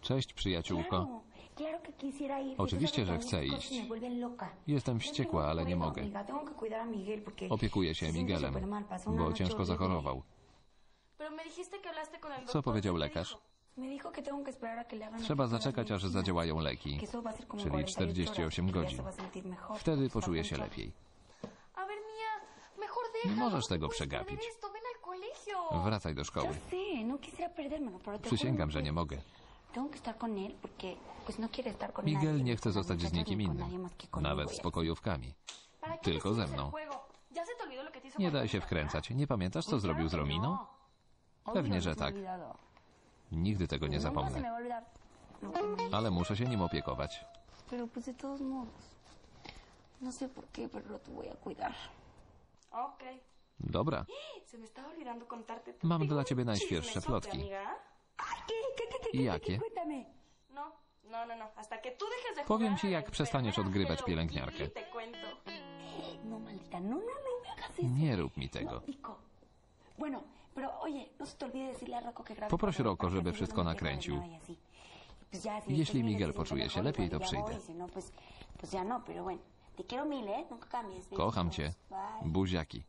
Cześć, przyjaciółko. Oczywiście, że chcę iść. Jestem wściekła, ale nie mogę. Opiekuję się Miguelem, bo ciężko zachorował. Co powiedział lekarz? Trzeba zaczekać, aż zadziałają leki, czyli 48 godzin. Wtedy poczuje się lepiej. Nie możesz tego przegapić. Wracaj do szkoły. Przysięgam, że nie mogę. Miguel nie chce zostać z nikim innym, nawet z pokojówkami. Tylko ze mną. Nie daj się wkręcać. Nie pamiętasz, co zrobił z Rominą? Pewnie, że tak. Nigdy tego nie zapomnę. Ale muszę się nim opiekować. Dobra. Mam dla ciebie najświeższe plotki. Jakie? Powiem ci, jak przestaniesz odgrywać pielęgniarkę. Nie rób mi tego. Poproś Roko, żeby wszystko nakręcił. Jeśli Miguel poczuje się lepiej, to przyjdę. Kocham cię. Buziaki.